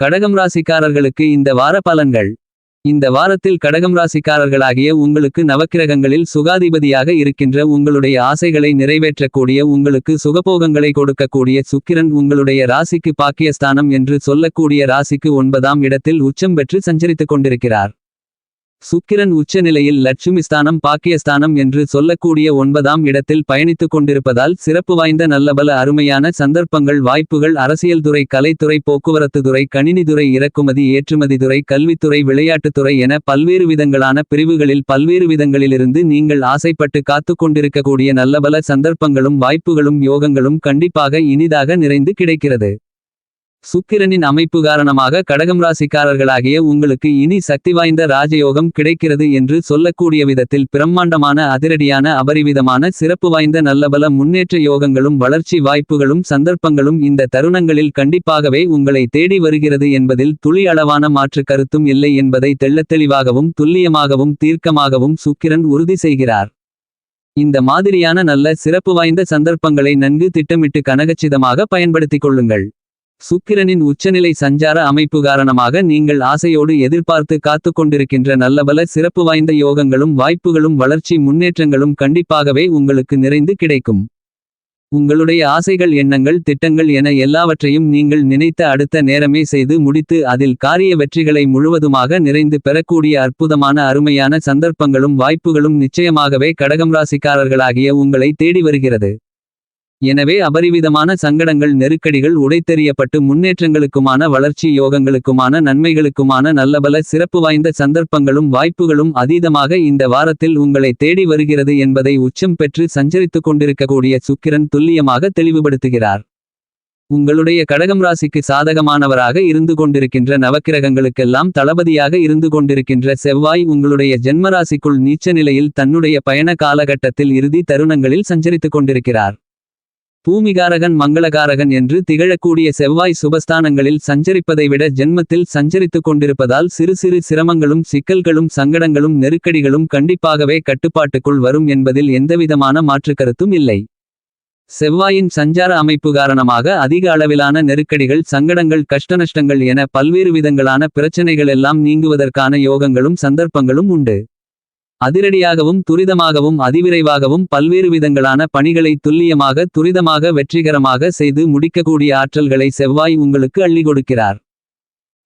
கடகம் ராசிக்காரர்களுக்கு இந்த வார பலன்கள். இந்த வாரத்தில் கடகம் ராசிக்காரர்களாகிய உங்களுக்கு நவக்கிரகங்களில் சுகாதிபதியாக இருக்கின்ற உங்களுடைய ஆசைகளை நிறைவேற்றக்கூடிய உங்களுக்கு சுகபோகங்களை கொடுக்கக்கூடிய சுக்கிரன் உங்களுடைய ராசிக்கு பாக்கியஸ்தானம் என்று சொல்லக்கூடிய ராசிக்கு ஒன்பதாம் இடத்தில் உச்சம் பெற்று சஞ்சரித்துக் கொண்டிருக்கிறார். சுக்கிரன் உச்சநிலையில் லட்சுமி ஸ்தானம் பாக்கியஸ்தானம் என்று சொல்லக்கூடிய ஒன்பதாம் இடத்தில் பயணித்துக் கொண்டிருப்பதால் சிறப்பு வாய்ந்த நல்லபல அருமையான சந்தர்ப்பங்கள் வாய்ப்புகள் அரசியல் துறை கலைத்துறை போக்குவரத்து துறை கணினித்துறை இறக்குமதி ஏற்றுமதி துறை கல்வித்துறை விளையாட்டுத்துறை என பல்வேறு விதங்களான பிரிவுகளில் பல்வேறு விதங்களிலிருந்து நீங்கள் ஆசைப்பட்டு காத்துக் கொண்டிருக்கக்கூடிய நல்லபல சந்தர்ப்பங்களும் வாய்ப்புகளும் யோகங்களும் கண்டிப்பாக இனிதாக நிறைந்து கிடைக்கிறது. சுக்கிரனின் அமைப்பு காரணமாக கடகம் ராசிக்காரர்களாகிய உங்களுக்கு இனி சக்தி வாய்ந்த ராஜயோகம் கிடைக்கிறது என்று சொல்லக்கூடிய விதத்தில் பிரம்மாண்டமான அதிரடியான அபரிவிதமான சிறப்பு வாய்ந்த நல்லபல முன்னேற்ற யோகங்களும் வளர்ச்சி வாய்ப்புகளும் சந்தர்ப்பங்களும் இந்த தருணங்களில் கண்டிப்பாகவே உங்களை தேடி வருகிறது என்பதில் துளி அளவான மாற்று கருத்தும் இல்லை என்பதை தெள்ளத்தெளிவாகவும் துல்லியமாகவும் தீர்க்கமாகவும் சுக்கிரன் உறுதி செய்கிறார். இந்த மாதிரியான நல்ல சிறப்பு வாய்ந்த சந்தர்ப்பங்களை நன்கு திட்டமிட்டு கனகச்சிதமாக பயன்படுத்திக் கொள்ளுங்கள். சுக்கிரனின் உச்சநிலை சஞ்சார அமைப்பு காரணமாக நீங்கள் ஆசையோடு எதிர்பார்த்து காத்து கொண்டிருக்கின்ற நல்லபல சிறப்பு வாய்ந்த யோகங்களும் வாய்ப்புகளும் வளர்ச்சி முன்னேற்றங்களும் கண்டிப்பாகவே உங்களுக்கு நிறைந்து கிடைக்கும். உங்களுடைய ஆசைகள் எண்ணங்கள் திட்டங்கள் என எல்லாவற்றையும் நீங்கள் நினைத்த அடுத்த நேரமே செய்து முடித்து அதில் காரிய வெற்றிகளை முழுவதுமாக நிறைந்து பெறக்கூடிய அற்புதமான அருமையான சந்தர்ப்பங்களும் வாய்ப்புகளும் நிச்சயமாகவே கடகம் ராசிக்காரர்களாகிய உங்களை தேடி வருகிறது. எனவே அபரிவிதமான சங்கடங்கள் நெருக்கடிகள் உடைத்தெறியப்பட்டு முன்னேற்றங்களுக்குமான வளர்ச்சி யோகங்களுக்குமான நன்மைகளுக்குமான நல்லபல சிறப்பு வாய்ந்த சந்தர்ப்பங்களும் வாய்ப்புகளும் அதீதமாக இந்த வாரத்தில் உங்களை தேடி வருகிறது என்பதை உச்சம் பெற்று சஞ்சரித்துக் கொண்டிருக்கக்கூடிய சுக்கிரன் துல்லியமாக தெளிவுபடுத்துகிறார். உங்களுடைய கடகம் ராசிக்கு சாதகமானவராக இருந்து கொண்டிருக்கின்ற நவக்கிரகங்களுக்கெல்லாம் தளபதியாக இருந்து கொண்டிருக்கின்ற செவ்வாய் உங்களுடைய ஜென்மராசிக்குள் நீச்ச நிலையில் தன்னுடைய பயண காலகட்டத்தில் இறுதி தருணங்களில் சஞ்சரித்துக் கொண்டிருக்கிறார். பூமிகாரகன் மங்களகாரகன் என்று திகழக்கூடிய செவ்வாய் சுபஸ்தானங்களில் சஞ்சரிப்பதை விட ஜென்மத்தில் சஞ்சரித்துக் கொண்டிருப்பதால் சிறு சிறு சிரமங்களும் சிக்கல்களும் சங்கடங்களும் நெருக்கடிகளும் கண்டிப்பாகவே கட்டுப்பாட்டுக்குள் வரும் என்பதில் எந்தவிதமான மாற்றுக்கருத்தும் இல்லை. செவ்வாயின் சஞ்சார அமைப்பு காரணமாக அதிக அளவிலான நெருக்கடிகள் சங்கடங்கள் கஷ்டநஷ்டங்கள் என பல்வேறு விதங்களான பிரச்சனைகளெல்லாம் நீங்குவதற்கான யோகங்களும் சந்தர்ப்பங்களும் உண்டு. அதிரடியாகவும் துரிதமாகவும் அதிவிரைவாகவும் பல்வேறு விதங்களான பணிகளை துல்லியமாக துரிதமாக வெற்றிகரமாக செய்து முடிக்கக்கூடிய ஆற்றல்களை செவ்வாய் உங்களுக்கு அள்ளி கொடுக்கிறார்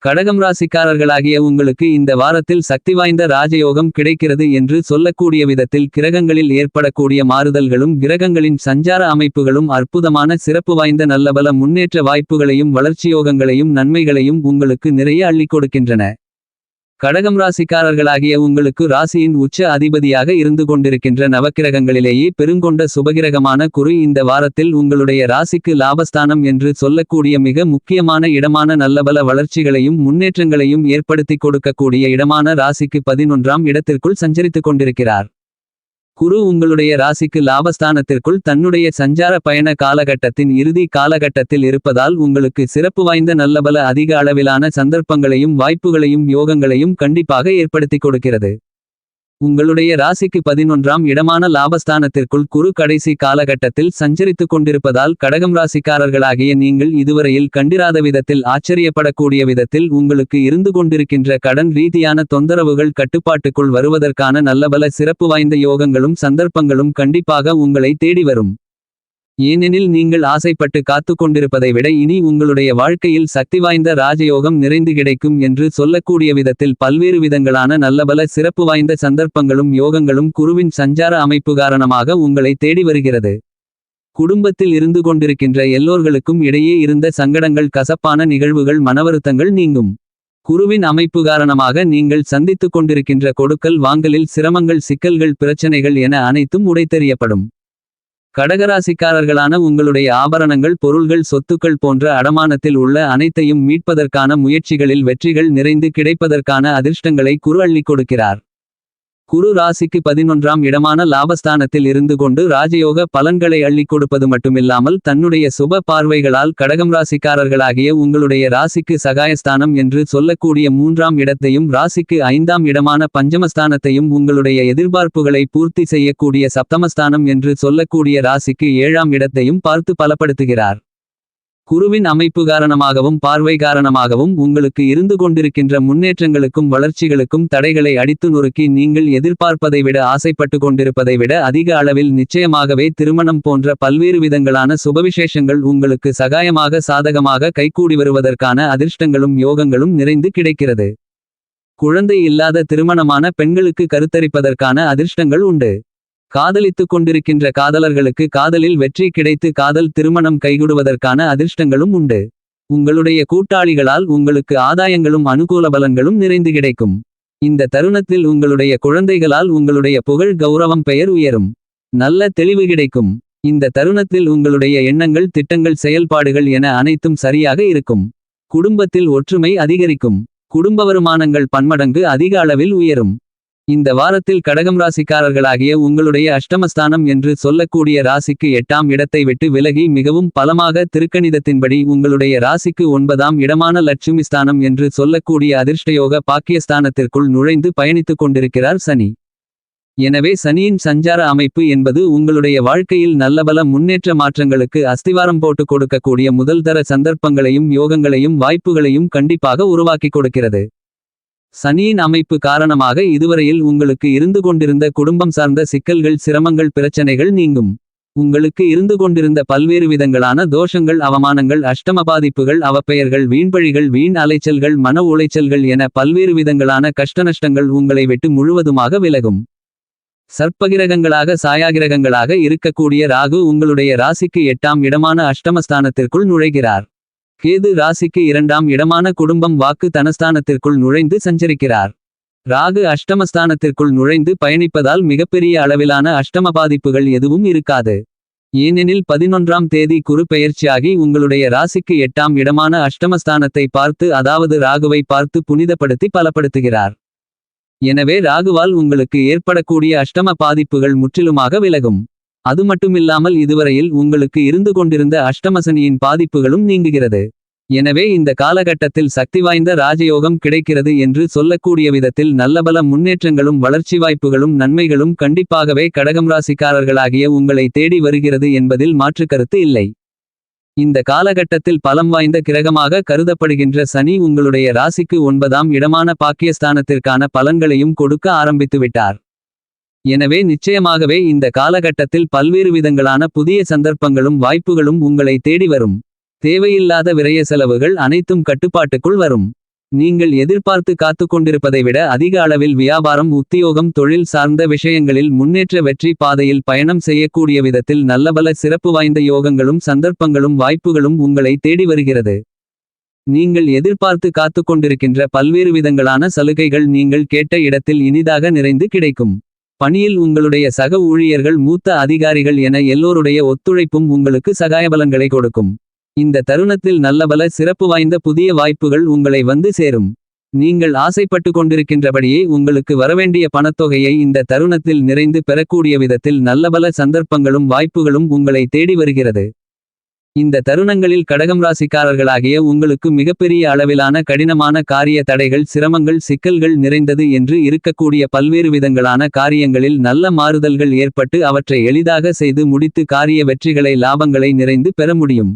கடகம் ராசிக்காரர்களாகிய உங்களுக்கு இந்த வாரத்தில் சக்தி வாய்ந்த ராஜயோகம் கிடைக்கிறது என்று சொல்லக்கூடிய விதத்தில் கிரகங்களில் ஏற்படக்கூடிய மாறுதல்களும் கிரகங்களின் சஞ்சார அமைப்புகளும் அற்புதமான சிறப்பு வாய்ந்த நல்லபல முன்னேற்ற வாய்ப்புகளையும் வளர்ச்சியோகங்களையும் நன்மைகளையும் உங்களுக்கு நிறைய அள்ளிக் கொடுக்கின்றன கடகம் ராசிக்காரர்களாகிய உங்களுக்கு ராசியின் உச்ச அதிபதியாக இருந்து கொண்டிருக்கின்ற நவக்கிரகங்களிலேயே பெருங்கொண்ட சுபகிரகமான குரு இந்த வாரத்தில் உங்களுடைய ராசிக்கு லாபஸ்தானம் என்று சொல்லக்கூடிய மிக முக்கியமான இடமான நல்லபல வளர்ச்சிகளையும் முன்னேற்றங்களையும் ஏற்படுத்திக் கொடுக்கக்கூடிய இடமான ராசிக்கு பதினொன்றாம் இடத்திற்குள் சஞ்சரித்துக் கொண்டிருக்கிறார். குரு உங்களுடைய ராசிக்கு லாபஸ்தானத்திற்குள் தன்னுடைய சஞ்சார பயண காலகட்டத்தின் இறுதி காலகட்டத்தில் இருப்பதால் உங்களுக்கு சிறப்பு வாய்ந்த நல்லபல அதிக அளவிலான சந்தர்ப்பங்களையும் வாய்ப்புகளையும் யோகங்களையும் கண்டிப்பாக ஏற்படுத்திக் கொடுக்கிறது. உங்களுடைய ராசிக்கு பதினொன்றாம் இடமான லாபஸ்தானத்திற்குள் குரு கடைசி காலகட்டத்தில் சஞ்சரித்துக் கொண்டிருப்பதால் கடகம் ராசிக்காரர்களாகிய நீங்கள் இதுவரையில் கண்டிராத விதத்தில் ஆச்சரியப்படக்கூடிய விதத்தில் உங்களுக்கு இருந்து கொண்டிருக்கின்ற கடன் ரீதியான தொந்தரவுகள் கட்டுப்பாட்டுக்குள் வருவதற்கான நல்லபல சிறப்பு வாய்ந்த யோகங்களும் சந்தர்ப்பங்களும் கண்டிப்பாக உங்களை தேடி வரும். ஏனெனில் நீங்கள் ஆசைப்பட்டு காத்து கொண்டிருப்பதை விட இனி உங்களுடைய வாழ்க்கையில் சக்தி வாய்ந்த ராஜயோகம் நிறைந்து கிடைக்கும் என்று சொல்லக்கூடிய விதத்தில் பல்வேறு விதங்களான நல்லபல சிறப்பு வாய்ந்த சந்தர்ப்பங்களும் யோகங்களும் குருவின் சஞ்சார அமைப்பு காரணமாக உங்களை தேடி வருகிறது. குடும்பத்தில் இருந்து கொண்டிருக்கின்ற எல்லோர்களுக்கும் இடையே இருந்த சங்கடங்கள் கசப்பான நிகழ்வுகள் மனவருத்தங்கள் நீங்கும். குருவின் அமைப்பு காரணமாக நீங்கள் சந்தித்துக் கொண்டிருக்கின்ற கொடுக்கல் வாங்கலில் சிரமங்கள் சிக்கல்கள் பிரச்சனைகள் என அனைத்தும் உடைத்தெறியப்படும். கடகராசிக்காரர்களான உங்களுடைய ஆபரணங்கள் பொருள்கள் சொத்துக்கள் போன்ற அடமானத்தில் உள்ள அனைத்தையும் மீட்பதற்கான முயற்சிகளில் வெற்றிகள் நிறைந்து கிடைப்பதற்கான அதிர்ஷ்டங்களை குரு அள்ளிக் கொடுக்கிறார். குரு ராசிக்கு பதினொன்றாம் இடமான லாபஸ்தானத்தில் இருந்து கொண்டு ராஜயோக பலன்களை அள்ளிக் கொடுப்பது மட்டுமில்லாமல் தன்னுடைய சுப பார்வைகளால் கடகம் ராசிக்காரர்களாகிய உங்களுடைய ராசிக்கு சகாயஸ்தானம் என்று சொல்லக்கூடிய மூன்றாம் இடத்தையும் ராசிக்கு ஐந்தாம் இடமான பஞ்சமஸ்தானத்தையும் உங்களுடைய எதிர்பார்ப்புகளை பூர்த்தி செய்யக்கூடிய சப்தமஸ்தானம் என்று சொல்லக்கூடிய ராசிக்கு ஏழாம் இடத்தையும் பார்த்து பலப்படுத்துகிறார். குருவின் அமைப்பு காரணமாகவும் பார்வை காரணமாகவும் உங்களுக்கு இருந்து கொண்டிருக்கின்ற முன்னேற்றங்களுக்கும் வளர்ச்சிகளுக்கும் தடைகளை அடித்து நொறுக்கி நீங்கள் எதிர்பார்ப்பதை விட ஆசைப்பட்டு கொண்டிருப்பதை விட அதிக அளவில் நிச்சயமாகவே திருமணம் போன்ற பல்வேறு விதங்களான சுபவிசேஷங்கள் உங்களுக்கு சகாயமாக சாதகமாக கைகூடி வருவதற்கான அதிர்ஷ்டங்களும் யோகங்களும் நிறைந்து கிடைக்கிறது. குழந்தை இல்லாத திருமணமான பெண்களுக்கு கருத்தரிப்பதற்கான அதிர்ஷ்டங்கள் உண்டு. காதலித்துக் கொண்டிருக்கின்ற காதலர்களுக்கு காதலில் வெற்றி கிடைத்து காதல் திருமணம் கைகூடுவதற்கான அதிர்ஷ்டங்களும் உண்டு. உங்களுடைய கூட்டாளிகளால் உங்களுக்கு ஆதாயங்களும் அனுகூல பலன்களும் நிறைந்து கிடைக்கும். இந்த தருணத்தில் உங்களுடைய குழந்தைகளால் உங்களுடைய புகழ் கௌரவம் பெயர் உயரும். நல்ல தெளிவு கிடைக்கும். இந்த தருணத்தில் உங்களுடைய எண்ணங்கள் திட்டங்கள் செயல்பாடுகள் என அனைத்தும் சரியாக இருக்கும். குடும்பத்தில் ஒற்றுமை அதிகரிக்கும். குடும்ப வருமானங்கள் பன்மடங்கு அதிக அளவில் உயரும். இந்த வாரத்தில் கடகம் ராசிக்காரர்களாகிய உங்களுடைய அஷ்டமஸ்தானம் என்று சொல்லக்கூடிய ராசிக்கு எட்டாம் இடத்தை விட்டு விலகி மிகவும் பலமாக திருக்கணிதத்தின்படி உங்களுடைய ராசிக்கு ஒன்பதாம் இடமான லட்சுமி ஸ்தானம் என்று சொல்லக்கூடிய அதிர்ஷ்டயோக பாக்கியஸ்தானத்திற்குள் நுழைந்து பயணித்துக் கொண்டிருக்கிறார் சனி. எனவே சனியின் சஞ்சார அமைப்பு என்பது உங்களுடைய வாழ்க்கையில் நல்லபல முன்னேற்ற மாற்றங்களுக்கு அஸ்திவாரம் போட்டு கொடுக்கக்கூடிய முதல்தர சந்தர்ப்பங்களையும் யோகங்களையும் வாய்ப்புகளையும் கண்டிப்பாக உருவாக்கிக் கொடுக்கிறது. சனியின் அமைப்பு காரணமாக இதுவரையில் உங்களுக்கு இருந்து கொண்டிருந்த குடும்பம் சார்ந்த சிக்கல்கள் சிரமங்கள் பிரச்சனைகள் நீங்கும். உங்களுக்கு இருந்து கொண்டிருந்த பல்வேறு விதங்களான தோஷங்கள் அவமானங்கள் அஷ்டம பாதிப்புகள் அவப்பெயர்கள் வீண்பழிகள் வீண் அலைச்சல்கள் மன உளைச்சல்கள் என பல்வேறு விதங்களான கஷ்டநஷ்டங்கள் உங்களை விட்டு முழுவதுமாக விலகும். சர்ப்பகிரகங்களாக சாயாகிரகங்களாக இருக்கக்கூடிய ராகு உங்களுடைய ராசிக்கு எட்டாம் இடமான அஷ்டமஸ்தானத்திற்குள் நுழைகிறார். கேது ராசிக்கு இரண்டாம் இடமான குடும்பம் வாக்கு தனஸ்தானத்திற்குள் நுழைந்து சஞ்சரிக்கிறார். ராகு அஷ்டமஸ்தானத்திற்குள் நுழைந்து பயணிப்பதால் மிகப்பெரிய அளவிலான அஷ்டம பாதிப்புகள் எதுவும் இருக்காது. ஏனெனில் பதினொன்றாம் தேதி குரு பெயர்ச்சியாகி உங்களுடைய ராசிக்கு எட்டாம் இடமான அஷ்டமஸ்தானத்தை பார்த்து அதாவது ராகுவை பார்த்து புனிதப்படுத்தி பலப்படுத்துகிறார். எனவே ராகுவால் உங்களுக்கு ஏற்படக்கூடிய அஷ்டம பாதிப்புகள் முற்றிலுமாக விலகும். அது மட்டுமில்லாமல் இதுவரையில் உங்களுக்கு இருந்து கொண்டிருந்த அஷ்டமசனியின் பாதிப்புகளும் நீங்குகிறது. எனவே இந்த காலகட்டத்தில் சக்தி வாய்ந்த ராஜயோகம் கிடைக்கிறது என்று சொல்லக்கூடிய விதத்தில் நல்லபல முன்னேற்றங்களும் வளர்ச்சி வாய்ப்புகளும் நன்மைகளும் கண்டிப்பாகவே கடகம் ராசிக்காரர்களாகிய உங்களை தேடி வருகிறது என்பதில் மாற்றுக்கருத்து இல்லை. இந்த காலகட்டத்தில் பலம் வாய்ந்த கிரகமாக கருதப்படுகின்ற சனி உங்களுடைய ராசிக்கு ஒன்பதாம் இடமான பாக்கியஸ்தானத்திற்கான பலன்களையும் கொடுக்க ஆரம்பித்துவிட்டார். எனவே நிச்சயமாகவே இந்த காலகட்டத்தில் பல்வேறு விதங்களான புதிய சந்தர்ப்பங்களும் வாய்ப்புகளும் உங்களை தேடி வரும். தேவையில்லாத விரய செலவுகள் அனைத்தும் கட்டுப்பாட்டுக்குள் வரும். நீங்கள் எதிர்பார்த்து காத்து கொண்டிருப்பதை விட அதிக அளவில் வியாபாரம் உத்தியோகம் தொழில் சார்ந்த விஷயங்களில் முன்னேற்ற வெற்றி பாதையில் பயணம் செய்யக்கூடிய விதத்தில் நல்லபல சிறப்பு வாய்ந்த யோகங்களும் சந்தர்ப்பங்களும் வாய்ப்புகளும் உங்களை தேடி வருகிறது. நீங்கள் எதிர்பார்த்து காத்து கொண்டிருக்கின்ற பல்வேறு விதங்களான சலுகைகள் நீங்கள் கேட்ட இடத்தில் இனிதாக நிறைந்து கிடைக்கும். பணியில் உங்களுடைய சக ஊழியர்கள் மூத்த அதிகாரிகள் என எல்லோருடைய ஒத்துழைப்பும் உங்களுக்கு சகாயபலங்களை கொடுக்கும். இந்த தருணத்தில் நல்லபல சிறப்பு வாய்ந்த புதிய வாய்ப்புகள் உங்களை வந்து சேரும். நீங்கள் ஆசைப்பட்டு கொண்டிருக்கின்றபடியே உங்களுக்கு வரவேண்டிய பணத்தொகையை இந்த தருணத்தில் நிறைந்து பெறக்கூடிய விதத்தில் நல்லபல சந்தர்ப்பங்களும் வாய்ப்புகளும் உங்களை தேடி வருகிறது. இந்த தருணங்களில் கடகம் ராசிக்காரர்களாகிய உங்களுக்கு மிகப்பெரிய அளவிலான கடினமான காரிய தடைகள் சிரமங்கள் சிக்கல்கள் நிறைந்தது என்று இருக்கக்கூடிய பல்வேறு விதங்களான காரியங்களில் நல்ல மாறுதல்கள் ஏற்பட்டு அவற்றை எளிதாக செய்து முடித்து காரிய வெற்றிகளை லாபங்களை நிறைந்து பெற முடியும்.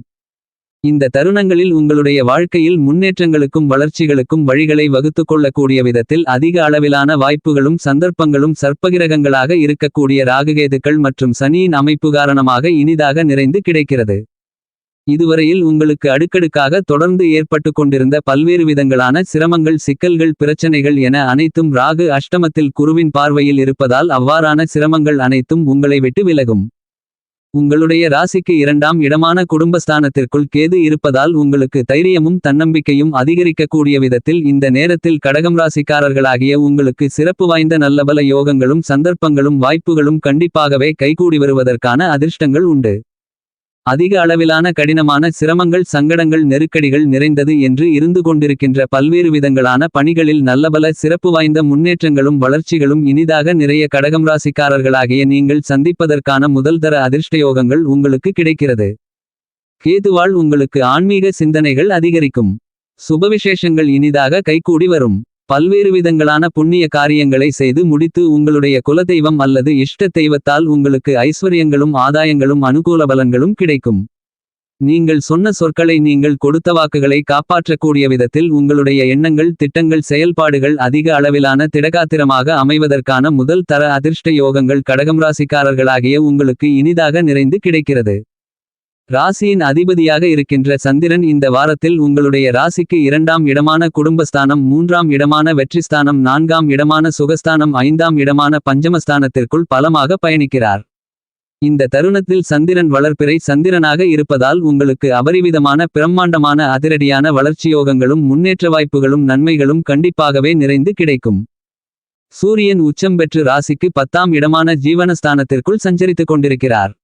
இந்த தருணங்களில் உங்களுடைய வாழ்க்கையில் முன்னேற்றங்களுக்கும் வளர்ச்சிகளுக்கும் வழிகளை வகுத்து கொள்ளக்கூடிய விதத்தில் அதிக அளவிலான வாய்ப்புகளும் சந்தர்ப்பங்களும் சர்ப்பகிரகங்களாக இருக்கக்கூடிய ராகுகேதுக்கள் மற்றும் சனியின் அமைப்பு காரணமாக இனிதாக நிறைந்து கிடைக்கிறது. இதுவரையில் உங்களுக்கு அடுக்கடுக்காக தொடர்ந்து ஏற்பட்டு கொண்டிருந்த பல்வேறு விதங்களான சிரமங்கள் சிக்கல்கள் பிரச்சனைகள் என அனைத்தும் ராகு அஷ்டமத்தில் குருவின் பார்வையில் இருப்பதால் அவ்வாறான சிரமங்கள் அனைத்தும் உங்களை விட்டு விலகும். உங்களுடைய ராசிக்கு இரண்டாம் இடமான குடும்பஸ்தானத்திற்குள் கேது இருப்பதால் உங்களுக்கு தைரியமும் தன்னம்பிக்கையும் அதிகரிக்கக்கூடிய விதத்தில் இந்த நேரத்தில் கடகம் ராசிக்காரர்களாகிய உங்களுக்கு சிறப்பு வாய்ந்த நல்லபல யோகங்களும் சந்தர்ப்பங்களும் வாய்ப்புகளும் கண்டிப்பாகவே கைகூடி வருவதற்கான அதிர்ஷ்டங்கள் உண்டு. அதிக அளவிலான கடினமான சிரமங்கள் சங்கடங்கள் நெருக்கடிகள் நிறைந்தது என்று இருந்து கொண்டிருக்கின்ற பல்வேறு விதங்களான பணிகளில் நல்லபல சிறப்பு வாய்ந்த முன்னேற்றங்களும் வளர்ச்சிகளும் இனிதாக நிறைய கடகம் ராசிக்காரர்களாகிய நீங்கள் சந்திப்பதற்கான முதல்தர அதிர்ஷ்டயோகங்கள் உங்களுக்கு கிடைக்கிறது. கேதுவால் உங்களுக்கு ஆன்மீக சிந்தனைகள் அதிகரிக்கும். சுபவிசேஷங்கள் இனிதாக கைகூடி வரும். பல்வேறு விதங்களான புண்ணிய காரியங்களை செய்து முடித்து உங்களுடைய குலதெய்வம் அல்லது இஷ்ட தெய்வத்தால் உங்களுக்கு ஐஸ்வர்யங்களும் ஆதாயங்களும் அனுகூல பலன்களும் கிடைக்கும். நீங்கள் சொன்ன சொற்களை நீங்கள் கொடுத்த வாக்குகளை காப்பாற்றக்கூடிய விதத்தில் உங்களுடைய எண்ணங்கள் திட்டங்கள் செயல்பாடுகள் அதிக அளவிலான திடகாத்திரமாக அமைவதற்கான முதல் தர அதிர்ஷ்ட யோகங்கள் கடகம் ராசிக்காரர்களாகிய உங்களுக்கு இனிதாக நிறைந்து கிடைக்கிறது. ராசியின் அதிபதியாக இருக்கின்ற சந்திரன் இந்த வாரத்தில் உங்களுடைய ராசிக்கு இரண்டாம் இடமான குடும்பஸ்தானம் மூன்றாம் இடமான வெற்றிஸ்தானம் நான்காம் இடமான சுகஸ்தானம் ஐந்தாம் இடமான பஞ்சமஸ்தானத்திற்குள் பலமாக பயணிக்கிறார். இந்த தருணத்தில் சந்திரன் வளர்ப்பிறை சந்திரனாக இருப்பதால் உங்களுக்கு அபரிவிதமான பிரம்மாண்டமான அதிரடியான வளர்ச்சியோகங்களும் முன்னேற்ற வாய்ப்புகளும் நன்மைகளும் கண்டிப்பாகவே நிறைந்து கிடைக்கும். சூரியன் உச்சம் பெற்று ராசிக்கு பத்தாம் இடமான ஜீவனஸ்தானத்திற்குள் சஞ்சரித்துக் கொண்டிருக்கிறார்.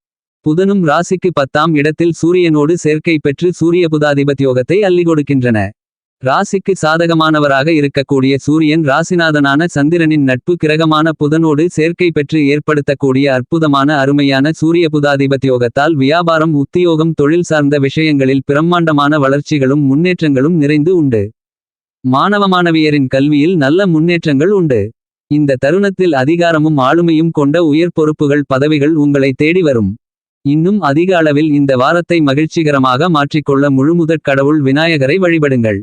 புதனும் ராசிக்கு பத்தாம் இடத்தில் சூரியனோடு சேர்க்கை பெற்று சூரிய புதாதிபத்தியோகத்தை அள்ளி கொடுக்கின்றன. ராசிக்கு சாதகமானவராக இருக்கக்கூடிய சூரியன் ராசிநாதனான சந்திரனின் நட்பு கிரகமான புதனோடு சேர்க்கை பெற்று ஏற்படுத்தக்கூடிய அற்புதமான அருமையான சூரிய புதாதிபத்தியோகத்தால் வியாபாரம் உத்தியோகம் தொழில் சார்ந்த விஷயங்களில் பிரம்மாண்டமான வளர்ச்சிகளும் முன்னேற்றங்களும் நிறைந்து உண்டு. மாணவ மாணவியரின் கல்வியில் நல்ல முன்னேற்றங்கள் உண்டு. இந்த தருணத்தில் அதிகாரமும் ஆளுமையும் கொண்ட உயர் பொறுப்புகள் பதவிகள் உங்களை தேடி வரும். இன்னும் அதிக அளவில் இந்த வாரத்தை மகிழ்ச்சிகரமாக மாற்றிக்கொள்ள முழுமுதற் கடவுள் விநாயகரை வழிபடுங்கள்.